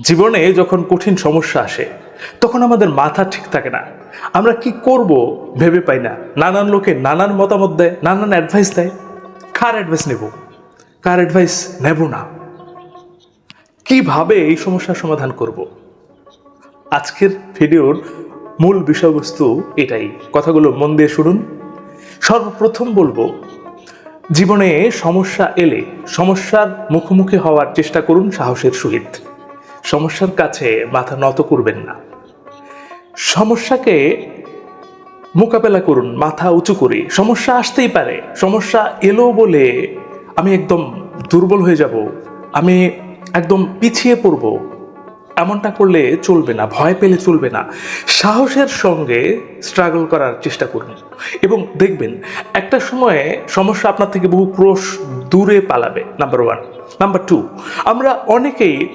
জীবনে যখন কঠিন সমস্যা আসে, তখন আমাদের মাথা ঠিক থাকে না। আমরা কি করব ভেবে পাই না। নানান লোকে নানান মতামত দেয়, নানান অ্যাডভাইস দেয়। কার অ্যাডভাইস নেব? কার অ্যাডভাইস নেব না? কীভাবে এই সমস্যার সমাধান করব? আজকের ভিডিওর মূল বিষয়বস্তু এটাই। কথাগুলো মন দিয়ে শুনুন। সর্বপ্রথম বলব, জীবনে সমস্যা এলে সমস্যার মুখোমুখি হওয়ার চেষ্টা করুন সাহসের সহিত। সমস্যার কাছে মাথা নত করবেন না। সমস্যাকে মোকাবেলা করুন, মাথা উঁচু করে। সমস্যা আসতেই পারে, সমস্যা এলো বলে আমি একদম দুর্বল হয়ে যাব, আমি একদম পিছিয়ে পড়ব। এমনটা করলে চলবে না, ভয় পেলে চলবে না। সাহসের সঙ্গে স্ট্রাগল করার চেষ্টা করুন এবং দেখবেন, একটা সময়ে সমস্যা আপনার থেকে বহু ক্রোশ দূরে পালাবে নাম্বার ওয়ান নাম্বার টু আমরা অনেকেই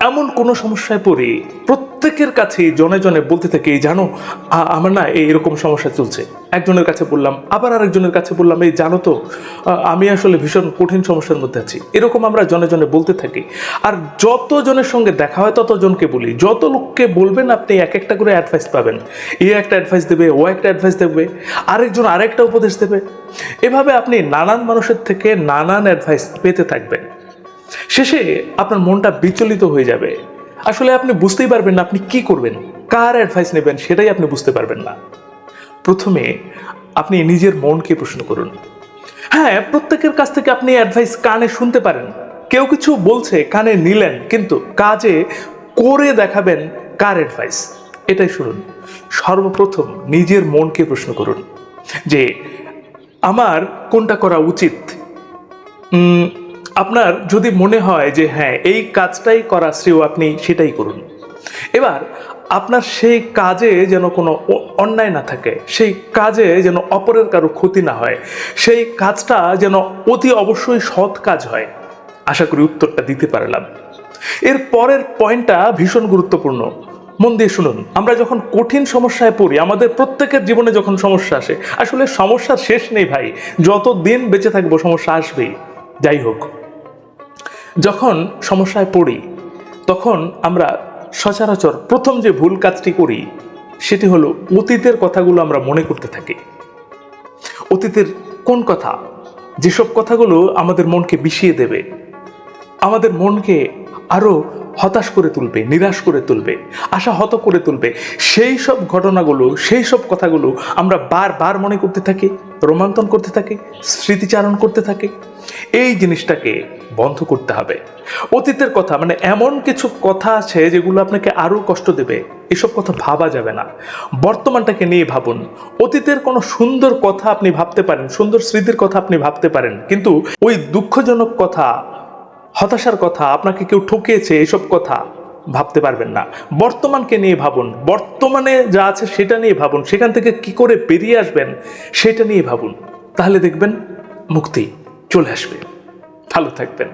এমন কোনো সমস্যায় পড়ি, প্রত্যেকের কাছে জনে জনে বলতে থাকি "এই জানো আমার না এরকম সমস্যা চলছে। একজনের কাছে বললাম, আবার আরেকজনের কাছে বললাম, এই জানো তো আমি আসলে ভীষণ কঠিন সমস্যার মধ্যে আছি। এরকম আমরা জনে জনে বলতে থাকি। আর যত জনের সঙ্গে দেখা হয় তত জনকে বলি। যত লোককে বলবেন, আপনি এক একটা করে অ্যাডভাইস পাবেন। এ একটা অ্যাডভাইস দেবে, ও একটা অ্যাডভাইস দেবে, আরেকজন আরেকটা উপদেশ দেবে। এভাবে আপনি নানান মানুষের থেকে নানান অ্যাডভাইস পেতে থাকবেন। শেষে আপনার মনটা বিচলিত হয়ে যাবে। আসলে আপনি বুঝতেই পারবেন না আপনি কি করবেন, কার অ্যাডভাইস নেবেন সেটাই আপনি বুঝতে পারবেন না। প্রথমে আপনি নিজের মনকে প্রশ্ন করুন। হ্যাঁ প্রত্যেকের কাছ থেকে আপনি অ্যাডভাইস কানে শুনতে পারেন। কেউ কিছু বলছে, কানে নিলেন, কিন্তু কাজে করে দেখাবেন কার অ্যাডভাইস এটাই শুনুন। সর্বপ্রথম নিজের মনকে প্রশ্ন করুন যে, আমার কোনটা করা উচিত? আপনার যদি মনে হয় যে হ্যাঁ এই কাজটাই করা শ্রেয়, আপনি সেটাই করুন। এবার আপনার সেই কাজে যেন কোনো অন্যায় না থাকে, সেই কাজে যেন অপরের কারও ক্ষতি না হয়, সেই কাজটা যেন অতি অবশ্যই সৎ কাজ হয়। আশা করি উত্তরটা দিতে পারলাম। এর পরের পয়েন্টটা ভীষণ গুরুত্বপূর্ণ। মন দিয়ে শুনুন, আমরা যখন কঠিন সমস্যায় পড়ি, আমাদের প্রত্যেকের জীবনে যখন সমস্যা আসে, আসলে সমস্যার শেষ নেই ভাই যত দিন বেঁচে থাকব সমস্যা আসবেই। যাই হোক। যখন সমস্যায় পড়ি, তখন আমরা সচরাচর প্রথম যে ভুল কাজটি করি, সেটি হলো অতীতের কথাগুলো আমরা মনে করতে থাকি। অতীতের কোন কথা? যেসব কথাগুলো আমাদের মনকে বিষিয়ে দেবে, আমাদের মনকে আরও হতাশ করে তুলবে, নিরাশ করে তুলবে, আশা হত করে তুলবে। সেই সব ঘটনাগুলো, সেই সব কথাগুলো আমরা বারবার মনে করতে থাকি রোমান্তন করতে থাকি, স্মৃতিচারণ করতে থাকি। এই জিনিসটাকে বন্ধ করতে হবে। অতীতের কথা মানে এমন কিছু কথা আছে যেগুলো আপনাকে আরও কষ্ট দেবে। এসব কথা ভাবা যাবে না। বর্তমানটাকে নিয়ে ভাবুন। অতীতের কোনো সুন্দর কথা আপনি ভাবতে পারেন, সুন্দর স্মৃতির কথা আপনি ভাবতে পারেন, কিন্তু ওই দুঃখজনক কথা হতাশার কথা, আপনাকে কেউ ঠকিয়েছে এসব কথা, ভাবতে পারবেন না। বর্তমানকে নিয়ে ভাবুন। বর্তমানে যা আছে সেটা নিয়ে ভাবুন। সেখান থেকে কি করে বেরিয়ে আসবেন সেটা নিয়ে ভাবুন। তাহলে দেখবেন মুক্তি চলে আসবে। ভালো থাকবেন।